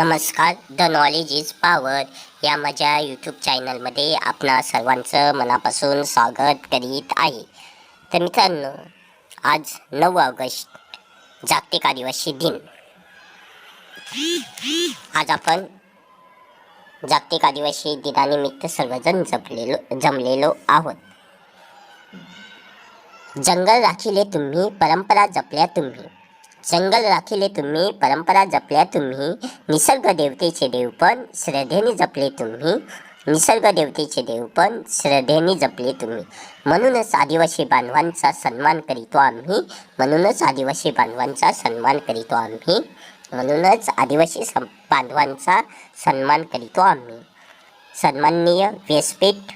नमस्कार the knowledge is power या माझ्या यूट्यूब चॅनलमध्ये आपणा सर्वांचं मनापासून स्वागत करीत आहे. तर मित्रांनो आज नऊ ऑगस्ट जागतिक आदिवासी दिन. आज आपण जागतिक आदिवासी दिनानिमित्त सर्वजण जपलेलो जमलेलो आहोत. जंगल राखिले तुम्ही परंपरा जपल्या तुम्ही. जंगल राखिले तुम्ही परंपरा जपल्या तुम्ही निसर्ग देवतेचे देवपण श्रद्धेने जपले तुम्ही निसर्ग देवतेचे देवपण श्रद्धेने जपले तुम्ही. म्हणूनच आदिवासी बांधवांचा सन्मान करीतो आम्ही म्हणूनच आदिवासी बांधवांचा सन्मान करीतो आम्ही म्हणूनच आदिवासी सं बांधवांचा सन्मान करीतो आम्ही. सन्माननीय व्यासपीठ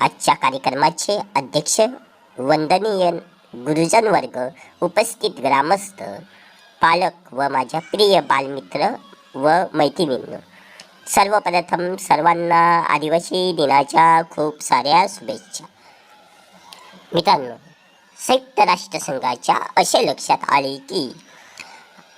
आजच्या कार्यक्रमाचे अध्यक्ष वंदनीय गुरुजन वर्ग उपस्थित ग्रामस्थ पालक व माझ्या प्रिय बालमित्र व मैत्रिणींनो सर्वप्रथम सर्वांना आदिवासी दिनाच्या खूप साऱ्या शुभेच्छा. मित्रांनो संयुक्त राष्ट्रसंघाच्या असे लक्षात आले की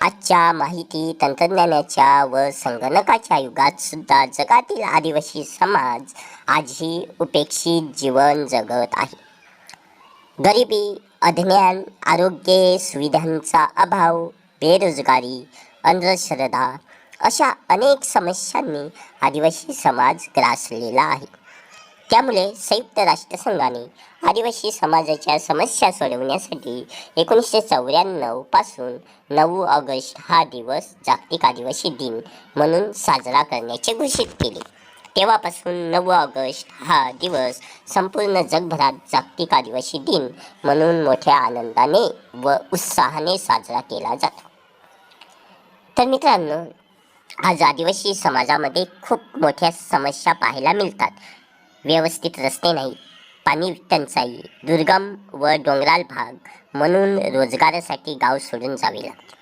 आजच्या माहिती तंत्रज्ञानाच्या व संगणकाच्या युगात सुद्धा जगातील आदिवासी समाज आजही उपेक्षित जीवन जगत आहे. गरिबी अज्ञान आरोग्य सुविधांचा अभाव बेरोजगारी अंधश्रद्धा अशा अनेक समस्यांनी आदिवासी समाज ग्रासलेला आहे. त्यामुळे संयुक्त राष्ट्रसंघाने आदिवासी समाजाच्या समस्या सोडवण्यासाठी एकोणीसशे चौऱ्याण्णवपासून नऊ ऑगस्ट हा दिवस जागतिक आदिवासी दिन म्हणून साजरा करण्याचे घोषित केले. तेव्हापासून नऊ ऑगस्ट हा दिवस संपूर्ण जगभरात जागतिक आदिवासी दिन म्हणून मोठ्या आनंदाने व उत्साहाने साजरा केला जातो. तर मित्रांनो आज आदिवासी समाजामध्ये खूप मोठ्या समस्या पाहायला मिळतात. व्यवस्थित रस्ते नाही पाणी टंचाई दुर्गम व डोंगराळ भाग म्हणून रोजगारासाठी गाव सोडून जावे लागते.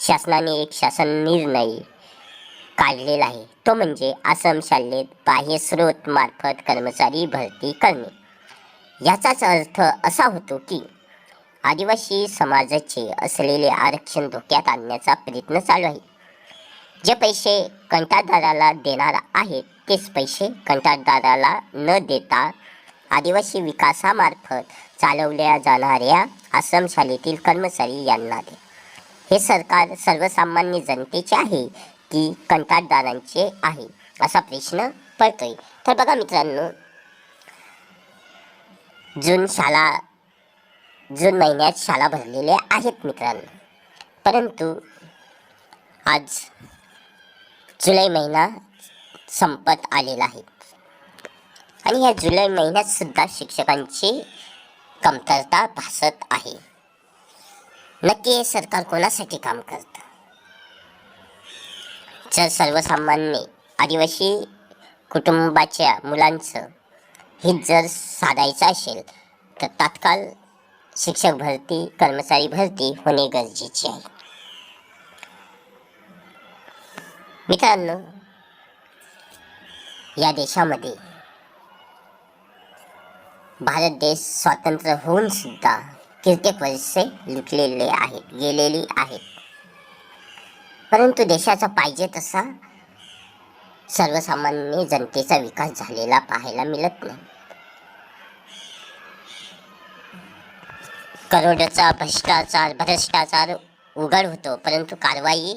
शासनाने एक शासन निर्णय काढलेला आहे. तो म्हणजे आसाम शाळेत बाह्य स्रोत मार्फत कर्मचारी भरती करणे. याचाच अर्थ असा होतो की आदिवासी समाजाचे असलेले आरक्षण धोक्यात आणण्याचा प्रयत्न चालू आहे. जे पैसे कंत्राटदाराला देणार आहेत तेच पैसे कंत्राटदाराला न देता आदिवासी विकासामार्फत चालवल्या जाणाऱ्या आश्रम शालेतील कर्मचारी यांना दे. हे सरकार सर्वसामान्य जनतेचे आहे की कंत्राटदारांचे आहे असा प्रश्न पडतोय. तर बघा मित्रांनो जून शाळा जून महिन्यात शाळा भरलेल्या आहेत मित्रांनो. परंतु आज जुलै महिना संपत आलेला आहे. आणि या जुलै महिन्यात सुद्धा शिक्षकांची कमतरता भासत आहे. नक्की हे सरकार कोणासाठी काम करतं? जर सर्वसामान्य आदिवासी कुटुंबाच्या मुलांचं हित जर साधायचं असेल तर तात्काळ शिक्षक भरती कर्मचारी भरती होणे गरजेचे आहे. मित्रांनो या देशामध्ये भारत देश स्वातंत्र्य होऊन सुद्धा कित्येक वर्षे लुटलेले आहेत गेलेली आहेत. परंतु देशाचा पाहिजे तसा सर्वसामान्य जनतेचा विकास झालेला पाहायला मिळत नाही. करोडचा भ्रष्टाचार भ्रष्टाचार उघड होतो परंतु कारवाई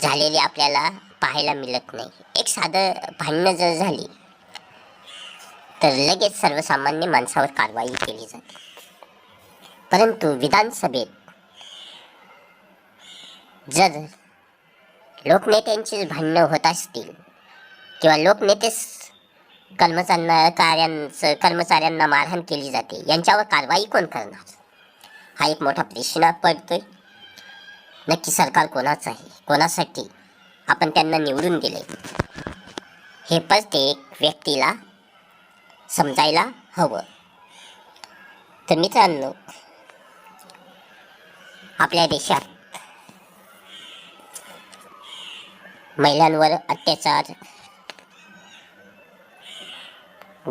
झालेली आपल्याला पाहायला मिळत नाही. एक साधं भांडणं जर झाली तर लगेच सर्वसामान्य माणसावर कारवाई केली जाते. परंतु विधानसभेत जर लोकनेत्यांची भांडणं होत असतील किंवा लोकनेतेच कर्मचाऱ्यांना कार्यांचं कर्मचाऱ्यांना मारहाण केली जाते यांच्यावर कारवाई कोण करणार? हा एक मोठा प्रश्न पडतोय. नक्की सरकार कोणाचं आहे? कोणासाठी आपण त्यांना निवडून दिले हे प्रत्येक व्यक्तीला समजायला हवं. तर मित्रांनो आपल्या देशात महिलांवर अत्याचार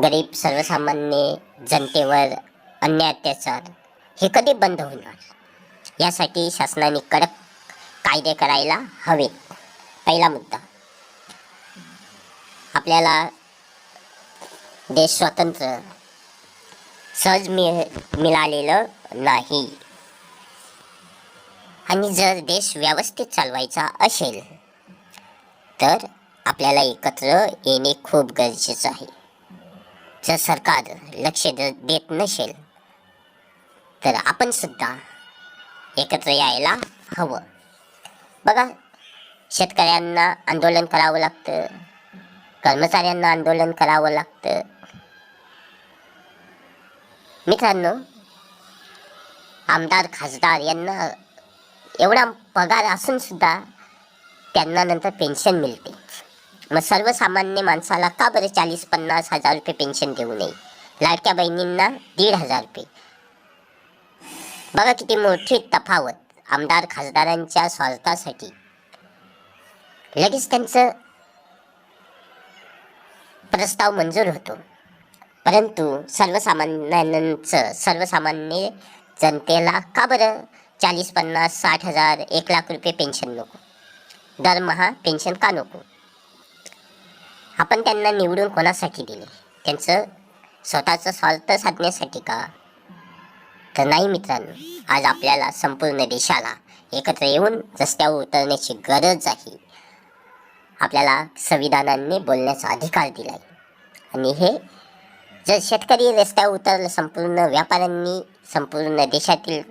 गरीब सर्वसामान्य जनतेवर अन्याय अत्याचार हे कधी बंद होणार यासाठी शासनाने कडक कायदे करायला हवेत. पहिला मुद्दा. आपल्याला देश स्वतंत्र सहज मिळ मिळालेलं नाही. आणि जर देश व्यवस्थित चालवायचा असेल तर आपल्याला एकत्र येणे खूप गरजेचं आहे. जर सरकार लक्ष द- देत नसेल तर आपण सुद्धा एकत्र यायला हवं. बघा शेतकऱ्यांना आंदोलन करावं लागतं कर्मचाऱ्यांना आंदोलन करावं लागतं. मित्रांनो आमदार खासदार यांना एवढा पगार असून सुद्धा त्यांना नंतर पेन्शन मिळते. मग सर्वसामान्य माणसाला का बरं चाळीस पन्नास हजार रुपये पेन्शन देऊ नये? लाडक्या बहिणींना दीड हजार रुपये. बघा किती मोठी तफावत. आमदार खासदारांच्या स्वार्थासाठी. लगेच त्यांचं प्रस्ताव मंजूर होतो. परंतु सर्वसामान्यांचं सर्वसामान्य जनतेला का बरं? चाळीस पन्नास साठ हजार एक लाख रुपये पेन्शन नको. दरमहा पेन्शन का नको? आपण त्यांना निवडून कोणासाठी दिले? त्यांचं स्वतःचं स्वार्थ साधण्यासाठी का? तर नाही मित्रांनो आज आपल्याला संपूर्ण देशाला एकत्र येऊन रस्त्यावर उतरण्याची गरज आहे. आपल्याला संविधानाने बोलण्याचा अधिकार दिला आहे आणि हे जर शेतकरी रस्त्यावर उतरलं संपूर्ण व्यापाऱ्यांनी संपूर्ण देशातील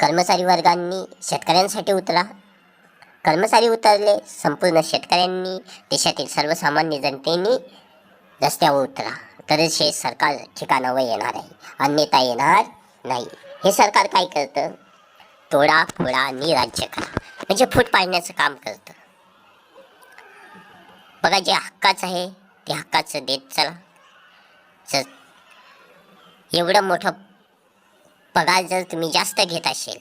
कर्मचारी वर्गांनी शेतकऱ्यांसाठी उतरा. कर्मचारी उतरले संपूर्ण शेतकऱ्यांनी देशातील सर्वसामान्य जनतेने रस्त्यावर उतरा. तरच हे सरकार ठिकाणावर येणार आहे. अन्यथा येणार नाही. हे सरकार काय करतं? तोडा फोडा आणि राज्य करा. म्हणजे फूट पाडण्याचं काम करतं. बघा जे हक्काचं आहे ते हक्काचं देत चला. जर एवढं मोठं पगार जर तुम्ही जास्त घेत असेल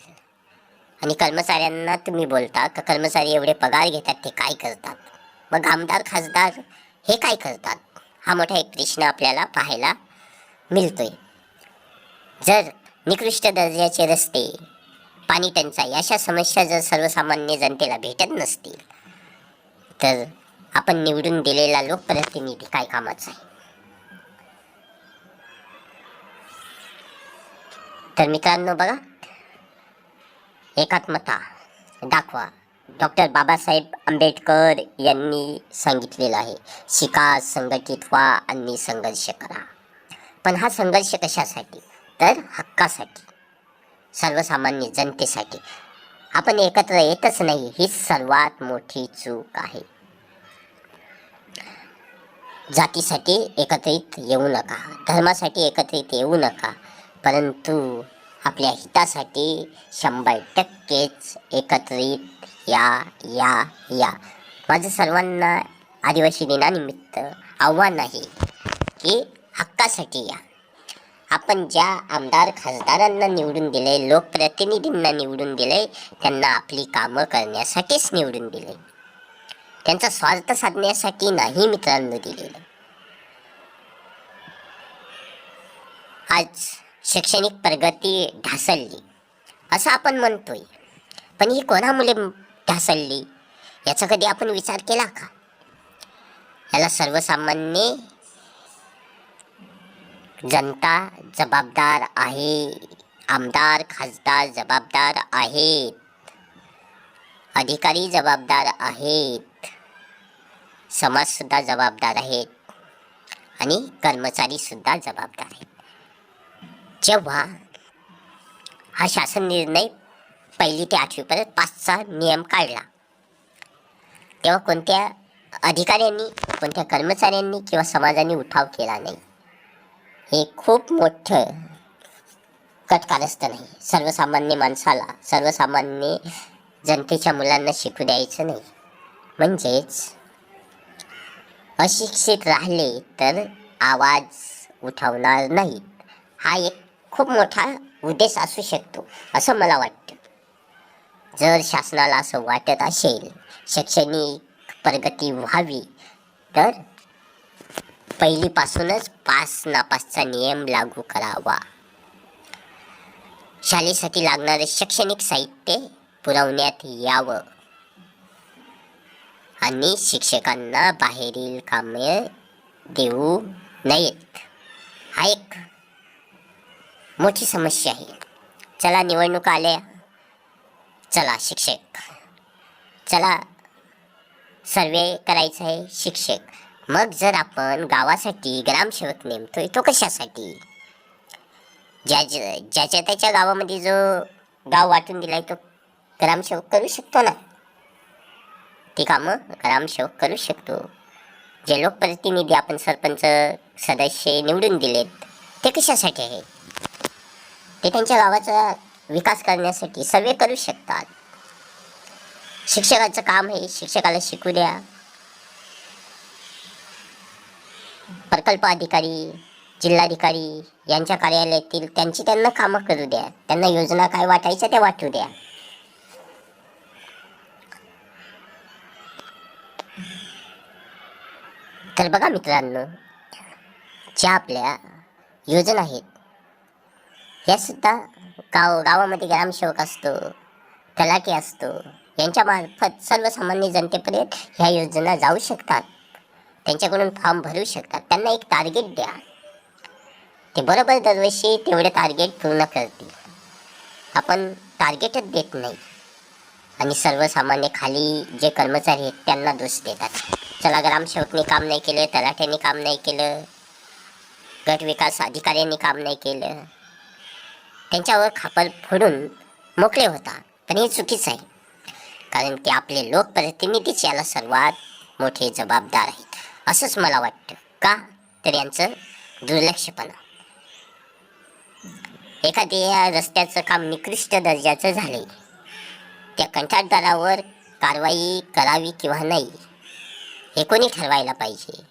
आणि कर्मचाऱ्यांना तुम्ही बोलता का कर्मचारी एवढे पगार घेतात ते काय करतात? मग आमदार खासदार हे काय करतात? हा मोठा एक प्रश्न आपल्याला पाहायला मिळतोय. जर निकृष्ट दर्जाचे रस्ते पाणी टंचाई अशा समस्या जर सर्वसामान्य जनतेला भेटत नसतील तर आपण निवडून दिलेला लोकप्रतिनिधी काय कामाचा आहे? तर मित्रांनो बघा एकात्मता दाखवा. डॉक्टर बाबासाहेब आंबेडकर यांनी सांगितलेलं आहे शिका संघटित व्हा आणि संघर्ष करा. पण हा संघर्ष कशासाठी? तर हक्कासाठी सर्वसामान्य जनतेसाठी. आपण एकत्र येतच नाही ही सर्वात मोठी चूक आहे. जातीसाठी एकत्रित येऊ नका धर्मासाठी एकत्रित येऊ नका परंतु आपल्या हितासाठी शंभर टक्केच एकत्रित या या या. माझं सर्वांना आदिवासी दिनानिमित्त आव्हान आहे की हक्कासाठी या. आपण ज्या आमदार खासदारांना निवडून दिले लोकप्रतिनिधींना निवडून दिले त्यांना आपली कामं करण्यासाठीच निवडून दिले. त्यांचा स्वार्थ साधण्यासाठी नाही मित्रांनो दिलेलं. आज शैक्षणिक प्रगती ढासळली असं आपण म्हणतोय. पण ही कोणामुळे ढासळली याचा कधी आपण विचार केला का? याला सर्वसामान्य जनता जबाबदार आहे. आमदार खासदार जबाबदार आहेत. अधिकारी जबाबदार आहेत. समाजसुद्धा जबाबदार आहेत. आणि कर्मचारीसुद्धा जबाबदार आहेत. जेव्हा हा शासन निर्णय पहिली ते आठवीपर्यंत पाचचा नियम काढला तेव्हा कोणत्या अधिकाऱ्यांनी कोणत्या कर्मचाऱ्यांनी किंवा समाजाने उठाव केला नाही. हे खूप मोठं कटकारस्थान नाही. सर्वसामान्य माणसाला सर्वसामान्य जनतेच्या मुलांना शिकू द्यायचं नाही. म्हणजेच अशिक्षित राहिले तर आवाज उठवणार नाहीत. हा एक खूप मोठा उद्देश असू शकतो असं मला वाटतं. जर शासनाला असं वाटत असेल शैक्षणिक प्रगती व्हावी तर पहिलीपासूनच पास नापासचा नियम लागू करावा. शाळेसाठी लागणारे शैक्षणिक साहित्य पुरवण्यात यावं. आणि शिक्षकांना बाहेरील कामे देऊ नयेत. हा एक मोठी समस्या आहे. चला निवडणुका आल्या. चला शिक्षक. चला सर्वे करायचं आहे शिक्षक. मग जर आपण गावासाठी ग्रामसेवक नेमतोय तो कशासाठी? ज्या ज्याच्या त्याच्या गावामध्ये जो गाव वाटून दिलाय तो ग्रामसेवक करू शकतो ना? ती कामं ग्रामसेवक करू शकतो. जे लोकप्रतिनिधी आपण सरपंच सदस्य निवडून दिलेत ते कशासाठी आहे? ते त्यांच्या गावाचा विकास करण्यासाठी सर्वे करू शकतात. शिक्षकाचं काम आहे शिक्षकाला शिकू द्या. प्रकल्प अधिकारी जिल्हाधिकारी यांच्या कार्यालयातील त्यांची त्यांना कामं करू द्या. त्यांना योजना काय वाटायच्या त्या वाटू द्या. तर बघा मित्रांनो ज्या आपल्या योजना आहेत या सुद्धा गाव गावामध्ये ग्रामसेवक असतो तलाठी असतो यांच्यामार्फत सर्वसामान्य जनतेपर्यंत ह्या योजना जाऊ शकतात. त्यांच्याकडून फॉर्म भरू शकतात. त्यांना एक टार्गेट द्या. ते बरोबर दरवर्षी तेवढे टार्गेट पूर्ण करतील. आपण टार्गेटच देत नाही. आणि सर्वसामान्य खाली जे कर्मचारी आहेत त्यांना दोष देतात. चला ग्रामसेवकने काम नाही केलं तलाठ्यांनी काम नाही केलं गट विकास अधिकाऱ्यांनी काम नाही केलं त्यांच्यावर खापर फोडून मोकळे होता. पण हे चुकीचं आहे. कारण ते आपले लोकप्रतिनिधीच याला सर्वात मोठे जबाबदार आहेत. असंच मला वाटतं. का? तर यांचं दुर्लक्षपणा. एखाद्या रस्त्याचं काम निकृष्ट दर्जाचं झाले त्या कंत्राटदारावर कारवाई करावी किंवा नाही हे कोणी ठरवायला पाहिजे?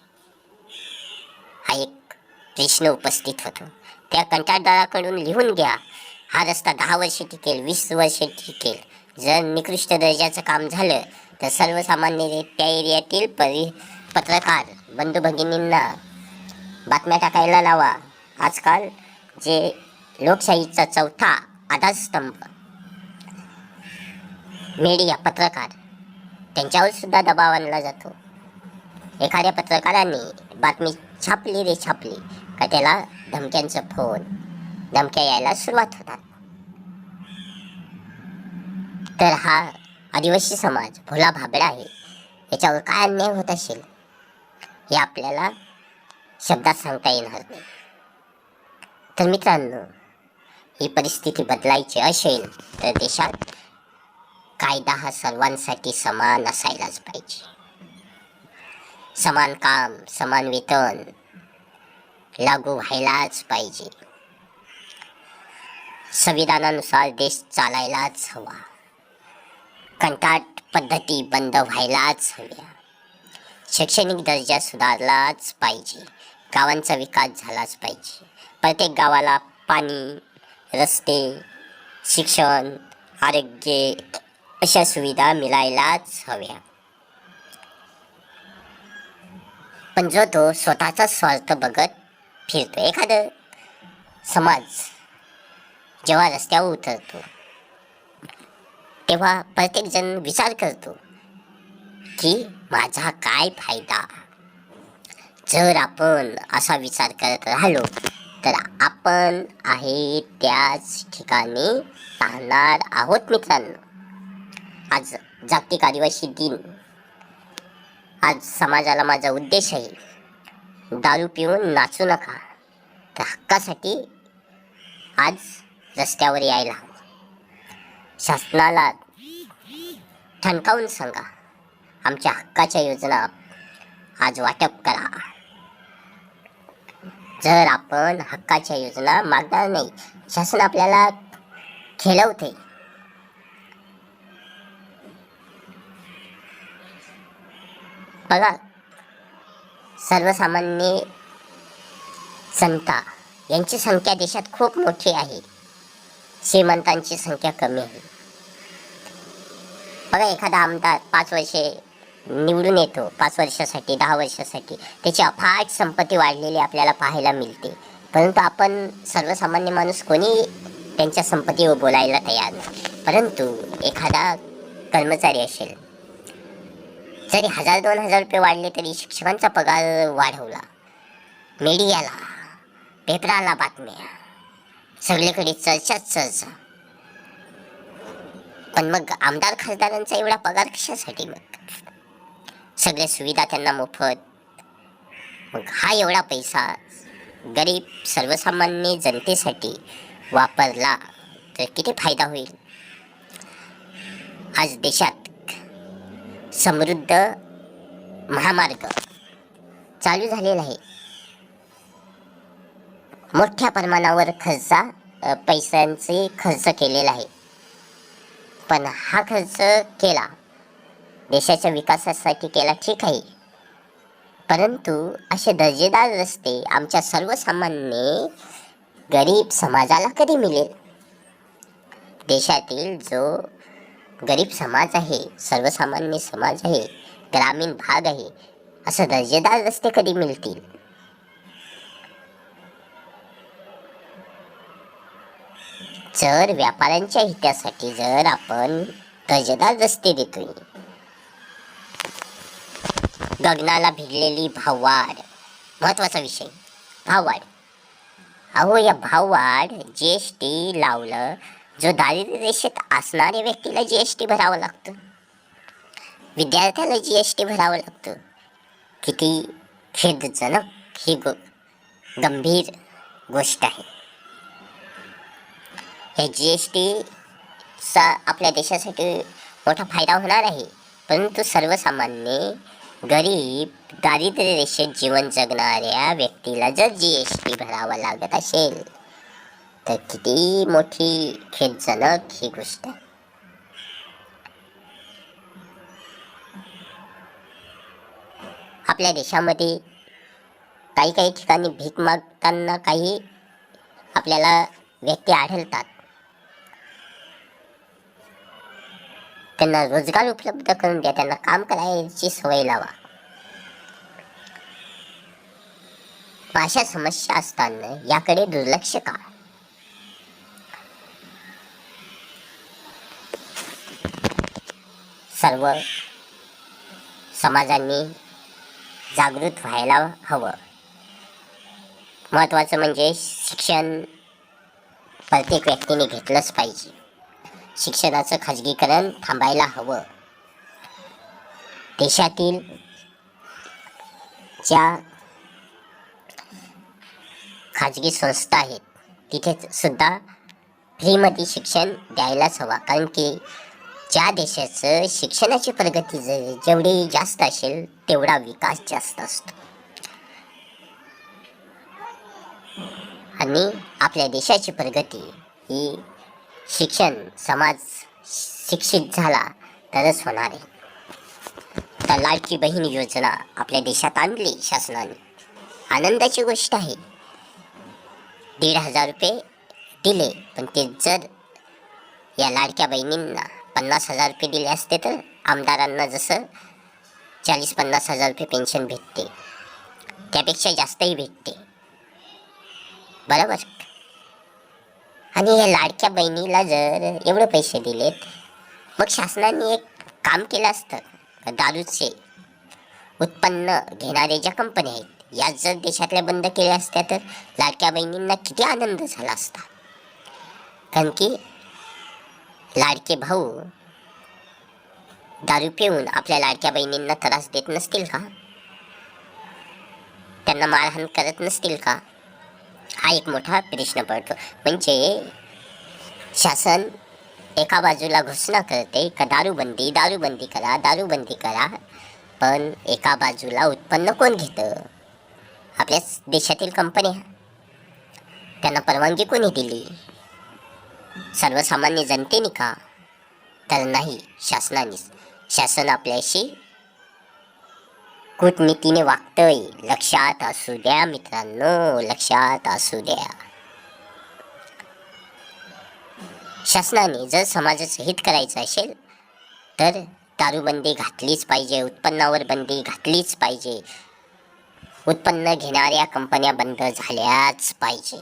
हा एक प्रश्न उपस्थित होतो. त्या कंत्राटदाराकडून लिहून घ्या. हा रस्ता दहा वर्षे टिकेल वीस वर्षे टिकेल. जर निकृष्ट दर्जाचं काम झालं तर सर्वसामान्य त्या एरियातील परि पत्रकार बंधू भगिनींना बातम्या टाकायला लावा. आजकाल जे लोकशाहीचा चौथा आधारस्तंभ मीडिया पत्रकार त्यांच्यावर सुद्धा दबाव आणला जातो. एखाद्या पत्रकाराने बातमी छापली रे छापली का त्याला धमक्यांचा फोन धमक्या यायला सुरुवात होतात. तर हा आदिवासी समाज भोला भाबडा आहे याच्यावर काय अन्याय होत असेल? हे आपल्याला शब्दात सांगता येणार नाही. तर मित्रांनो ही परिस्थिती बदलायची असेल तर देशात कायदा हा सर्वांसाठी समान असायलाच पाहिजे. समान काम समान वेतन लागू व्हायलाच पाहिजे. संविधानानुसार देश चालायलाच हवा. कंटाट पद्धती बंद व्हायलाच हव्या. शैक्षणिक दर्जा सुधारलाच पाहिजे. गावांचा विकास झालाच पाहिजे. प्रत्येक गावाला पाणी रस्ते शिक्षण आरोग्य अशा सुविधा मिळायलाच हव्या. पण जो तो स्वतःचा स्वार्थ बघत फिरतो एखादं समाज जेव्हा रस्त्यावर उतरतो तेव्हा प्रत्येकजण विचार करतो की माझा काय फायदा? जर आपण असा विचार करत राहिलो तर आपण आहे त्याच ठिकाणी राहणार आहोत मित्रांनो. आज जागतिक आदिवासी दिन. आज समाजाला माझा उद्देश आहे दारू पिऊन नाचू नका. तर हक्कासाठी आज रस्त्यावर यायला शासनाला ठणकावून सांगा. आमच्या हक्काच्या योजना आज वाटप करा. जर आपण हक्काच्या योजना मागणार नाही शासन आपल्याला खेळवते. बघा सर्वसामान्य जनता यांची संख्या देशात खूप मोठी आहे. श्रीमंतांची संख्या कमी आहे. बघा एखादा आमदार पाच वर्षे निवडून येतो. पाच वर्षासाठी दहा वर्षासाठी. त्याची अफाट संपत्ती वाढलेली आपल्याला पाहायला मिळते. परंतु आपण सर्वसामान्य माणूस कोणी त्यांच्या संपत्तीवर बोलायला तयार नाही. परंतु एखादा कर्मचारी असेल जरी हजार दोन हजार रुपये वाढले तरी शिक्षकांचा पगार वाढवला मीडियाला पेपराला बातम्या सगळीकडे चर्चाच चर्चा. पण मग आमदार खासदारांचा एवढा पगार कशासाठी मग? सगळ्या सुविधा त्यांना मोफत. मग हा एवढा पैसा गरीब सर्वसामान्य जनतेसाठी वापरला तर किती फायदा होईल? आज देशात समृद्ध महामार्ग चालू झालेला आहे. मोठ्या प्रमाणावर खर्चा पैशांचे खर्च केलेला आहे. पण हा खर्च केला देशाच्या विकासासाठी केला ठीक आहे. परंतु असे दर्जेदार रस्ते आमच्या सर्वसामान्य गरीब समाजाला कधी मिळेल? देशातील जो गरीब समाज आहे सर्वसामान्य समाज आहे ग्रामीण भाग आहे असं दर्जेदार रस्ते कधी मिळतील? जर व्यापाऱ्यांच्या हितासाठी जर आपण दर्जेदार रस्ते देतोय गगनाला भिडलेली भाववाढ महत्त्वाचा विषय. भाववाढ अहो या भाववाढ जी एस टी लावलं जो दारिद्र्य रेषेत असणाऱ्या व्यक्तीला जी एस टी भरावं लागतं. विद्यार्थ्याला जी एस टी भरावं लागतं. किती खेदजनक ही गो गंभीर गोष्ट आहे. हे जी एस टीचा आपल्या देशासाठी मोठा फायदा होणार आहे. परंतु सर्वसामान्य गरीब दारिद्र्य रेषेत जीवन जगणाऱ्या व्यक्तीला जर जी एस टी भरावा लागत असेल तर किती मोठी खेदजनक ही गोष्ट आहे. आपल्या देशामध्ये काही काही ठिकाणी भीक मागताना काही आपल्याला व्यक्ती आढळतात. त्यांना रोजगार उपलब्ध करून द्या त्यांना काम करायची सवय लावा. भाषा अशा समस्या असताना याकडे दुर्लक्ष का सर्व समाजांनी जागृत व्हायला हवं. महत्त्वाचं म्हणजे शिक्षण प्रत्येक व्यक्तीने घेतलंच पाहिजे. शिक्षणाचं खाजगीकरण थांबायला हवं. देशातील ज्या खाजगी संस्था आहेत तिथे सुद्धा फ्रीमध्ये शिक्षण द्यायलाच हवा. कारण की ज्या देशाचं शिक्षणाची प्रगती जेवढी जास्त असेल तेवढा विकास जास्त असतो. आणि आपल्या देशाची प्रगती ही शिक्षण समाज शिक्षित झाला तरच होणार आहे. तर लाडकी बहीण योजना आपल्या देशात आणली शासनाने. आनंदाची गोष्ट आहे. दीड हजार रुपये दिले पण ते जर या लाडक्या बहिणींना पन्नास हजार रुपये दिले असते तर आमदारांना जसं चाळीस पन्नास हजार रुपये पेन्शन भेटते. त्यापेक्षा जास्तही भेटते. बरोबर? आणि या लाडक्या बहिणीला जर एवढे पैसे दिलेत मग शासनाने एक काम केलं असतं. दारूचे उत्पन्न घेणारे ज्या कंपन्या आहेत या जर देशातल्या बंद केल्या असत्या तर लाडक्या बहिणींना किती आनंद झाला असता. कारण की लाडके भाऊ दारू पिऊन आपल्या लाडक्या बहिणींना त्रास देत नसतील का? त्यांना मारहाण करत नसतील का? हा एक मोठा प्रश्न पडतो. म्हणजे शासन एका बाजूला घोषणा करते का दारूबंदी दारूबंदी करा दारूबंदी करा पण एका बाजूला उत्पन्न कोण घेतं? आपल्याच देशातील कंपन्या त्यांना परवानगी कोणी दिली? सर्वसामान्य जनतेने का? तर नाही शासनानेच. शासन आपल्याशी कूटनीतीने वागतंय. लक्षात असू द्या मित्रांनो लक्षात असू द्या. शासनाने जर समाजाचं हित करायचं असेल तर दारूबंदी घातलीच पाहिजे उत्पन्नावर बंदी घातलीच पाहिजे. उत्पन्न घेणाऱ्या कंपन्या बंद झाल्याच पाहिजे.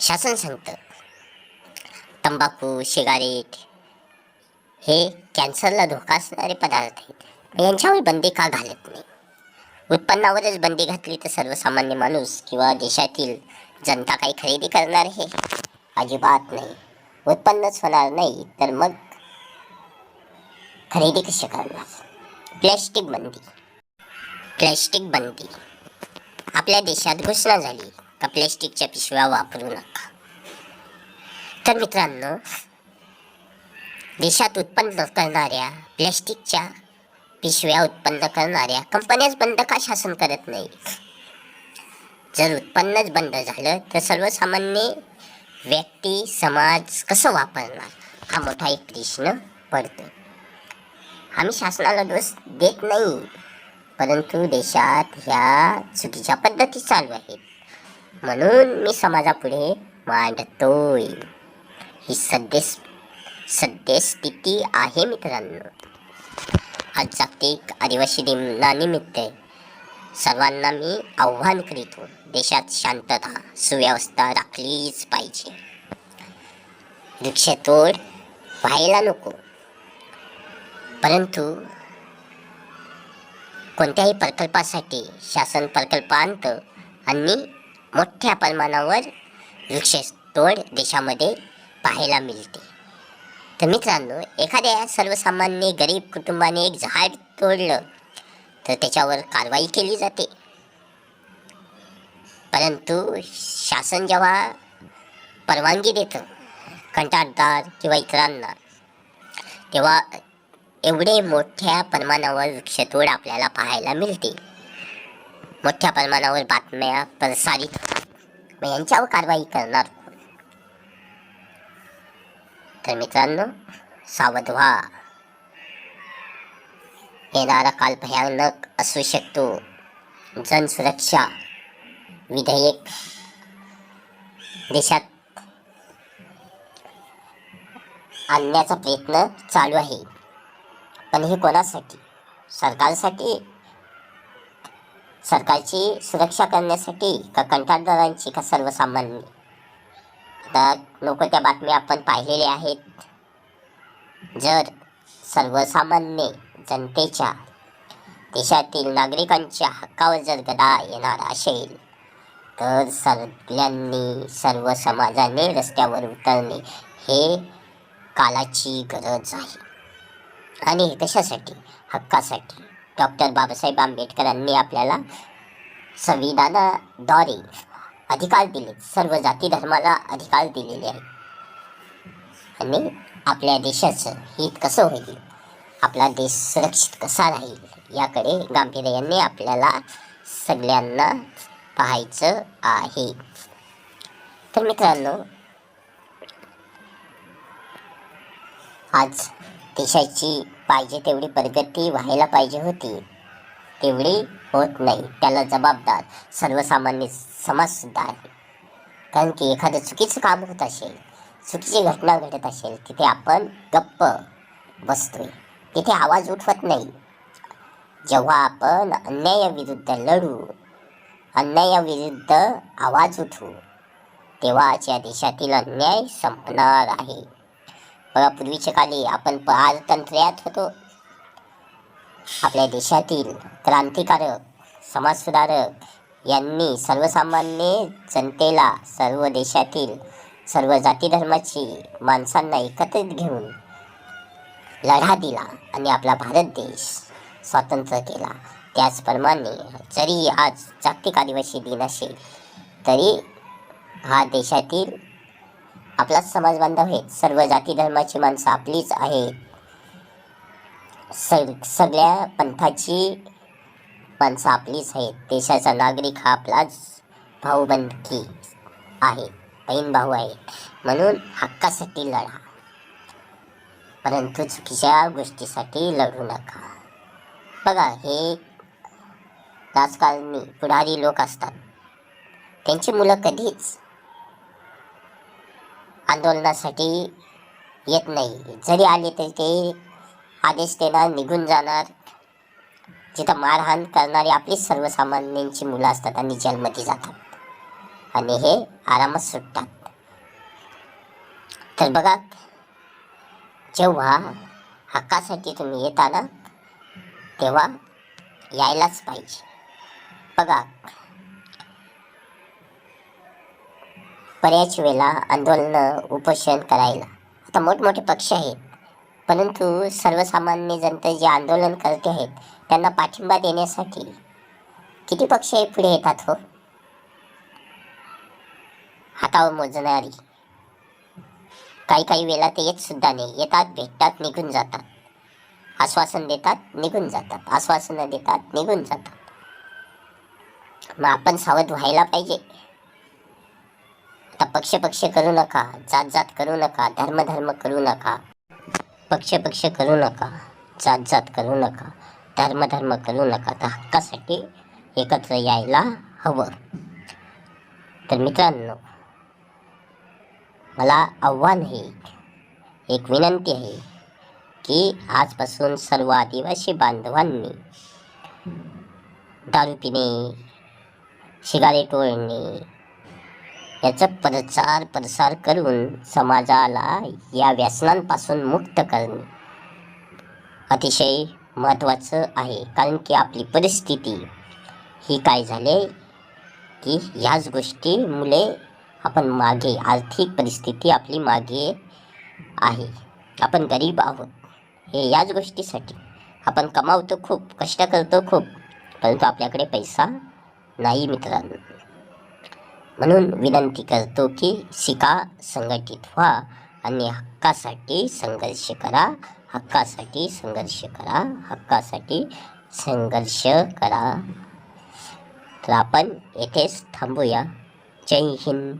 शासन सांगतं तंबाखू सिगारेट हे कॅन्सरला धोका असणारे पदार्थ आहेत. यांच्यावर बंदी का घालत नाही? उत्पन्नावरच बंदी घातली तर सर्वसामान्य माणूस किंवा देशातील जनता काही खरेदी करणार हे अजिबात नाही. उत्पन्नच होणार नाही तर मग खरेदी कशी करणार? प्लॅस्टिक बंदी. प्लॅस्टिक बंदी. आपल्या देशात घोषणा झाली का प्लॅस्टिकच्या पिशव्या वापरू नका? तर मित्रांनो देशात उत्पन्न करणाऱ्या प्लॅस्टिकच्या पिशव्या उत्पन्न करणाऱ्या कंपन्याच बंद का शासन करत नाही जर उत्पन्नच बंद झालं तर सर्वसामान्य व्यक्ती समाज कसं वापरणार? हा मोठा एक प्रश्न पडतो आम्ही शासनाला दोष देत नाही परंतु देशात ह्या चुकीच्या पद्धती चालू आहेत. म्हणून मी समाजापुढे मांडतोय. ही सद्य सद्यस्थिती आहे मित्रांनो. आज जागतिक आदिवासी दिनानिमित्त सर्वांना मी आव्हान करीतो देशात शांतता सुव्यवस्था राखलीच पाहिजे. वृक्षतोड व्हायला नको. परंतु कोणत्याही प्रकल्पासाठी शासन प्रकल्पांत आणि मोठ्या प्रमाणावर वृक्षतोड देशामध्ये पाहायला मिळते. तर मित्रांनो एखाद्या सर्वसामान्य गरीब कुटुंबाने एक झाड तोडलं तर त्याच्यावर कारवाई केली जाते. परंतु शासन जेव्हा परवानगी देतं कंत्राटदार किंवा इतरांना तेव्हा एवढे मोठ्या प्रमाणावर वृक्षतोड आपल्याला पाहायला मिळते. मोठ्या प्रमाणावर बातम्या प्रसारित मग यांच्यावर कारवाई करणार. तर मित्रांनो सावध व्हा. येणारा काल भयानक असू शकतो. जनसुरक्षा विधेयक देशात आणण्याचा प्रयत्न चालू आहे. पण हे कोणासाठी? सरकारसाठी? सरकारची सुरक्षा करण्यासाठी का कंत्राटदारांची का सर्वसामान्य? तर नको त्या बातम्या आपण पाहिलेल्या आहेत. जर सर्वसामान्य जनतेच्या देशातील नागरिकांच्या हक्कावर जर गदा येणार असेल तर सगळ्यांनी सर्व समाजाने रस्त्यावर उतरणे हे कालाची गरज आहे. आणि हे कशासाठी? हक्कासाठी. डॉक्टर बाबासाहेब आंबेडकरांनी आपल्याला संविधानाद्वारे अधिकार दिले. सर्व जाती धर्माला अधिकार दिलेले आहेत आणि आपल्या देशाचं हित कसं होईल? आपला देश सुरक्षित कसा राहील याकडे गांभीर्याने आपल्याला सगळ्यांना पाहायचं आहे. तर मित्रांनो आज देशाची पाहिजे तेवढी प्रगती व्हायला पाहिजे होती तेवढी होत नाही. त्याला जबाबदार सर्वसामान्य समाजसुद्धा आहे. कारण की एखादं चुकीचं काम होत असेल चुकीची घटना घडत असेल तिथे आपण गप्प बसतोय. तिथे आवाज उठवत नाही. जेव्हा आपण अन्यायाविरुद्ध लढू अन्यायाविरुद्ध आवाज उठवू तेव्हाच या देशातील अन्याय संपणार आहे. बघा पूर्वीच्या काळी आपण पारतंत्र्यात होतो. आपल्या देशातील क्रांतिकारक समाजसुधारक यांनी सर्वसामान्य जनतेला सर्व देशातील सर्व जाती धर्माची माणसांना एकत्रित घेऊन लढा दिला आणि आपला भारत देश स्वतंत्र केला. त्याचप्रमाणे जरी आज जागतिक आदिवासी दिन असेल तरी हा देशातील आपलाच समाज बांधव आहेत सर्व जाती धर्माची माणसं आपलीच आहेत. सग सगळ्या पंथाची माणसं आपलीच आहेत. देशाचा नागरिक हा आपलाच भाऊबंधकी आहे बहीण भाऊ आहे. म्हणून हक्कासाठी लढा. परंतु चुकीच्या गोष्टीसाठी लढू नका. बघा हे राजकारणी पुढारी लोक असतात. त्यांची मुलं कधीच आंदोलनासाठी येत नाही. जरी आले तरी ते आदेश देणार निघून जाणार. जिथं मारहाण करणारी आपलीच सर्वसामान्यांची मुलं असतात आणि जेलमध्ये जातात. आणि हे आरामात सुटतात. तर बघा जेव्हा हक्कासाठी तुम्ही येता आला तेव्हा यायलाच पाहिजे. बघा बऱ्याच वेळेला आंदोलनं उपोषण करायला. आता मोठमोठे पक्ष आहेत परंतु सर्वसामान्य जनता जे आंदोलन करते आहेत त्यांना पाठिंबा देण्यासाठी किती पक्ष हे पुढे येतात हो? हातावर मोजणारी. काही काही वेळा ते येत सुद्धा नाही. येतात भेटतात निघून जातात. आश्वासन देतात निघून जातात. आश्वासनं देतात निघून जातात. मग आपण सावध व्हायला पाहिजे. आता पक्ष पक्ष करू नका जात जात करू नका धर्म धर्म करू नका. पक्ष पक्ष करू नका जात जात करू नका धर्म धर्म करू नका. तर हक्कासाठी एकत्र यायला हवं. तर मित्रांनो मला आव्हान आहे एक विनंती आहे की आजपासून सर्व आदिवासी बांधवांनी दारू पिणे सिगारेट ओढणे याचा प्रचार प्रसार करून समाजाला या व्यसनांपासून मुक्त करणे अतिशय महत्त्वाचं आहे. कारण की आपली परिस्थिती ही काय झाले की ह्याच गोष्टीमुळे आपण मागे आर्थिक परिस्थिती आपली मागे आहे. आपण गरीब आहोत. हे याच गोष्टीसाठी. आपण कमावतो खूप कष्ट करतो खूप परंतु आपल्याकडे पैसा नाही मित्रांनो. म्हणून विनंती करतो की शिका संघटित व्हा आणि हक्कासाठी संघर्ष करा. हक्कासाठी संघर्ष करा. हक्कासाठी संघर्ष करा. तर आपण येथेच थांबूया. जय हिंद.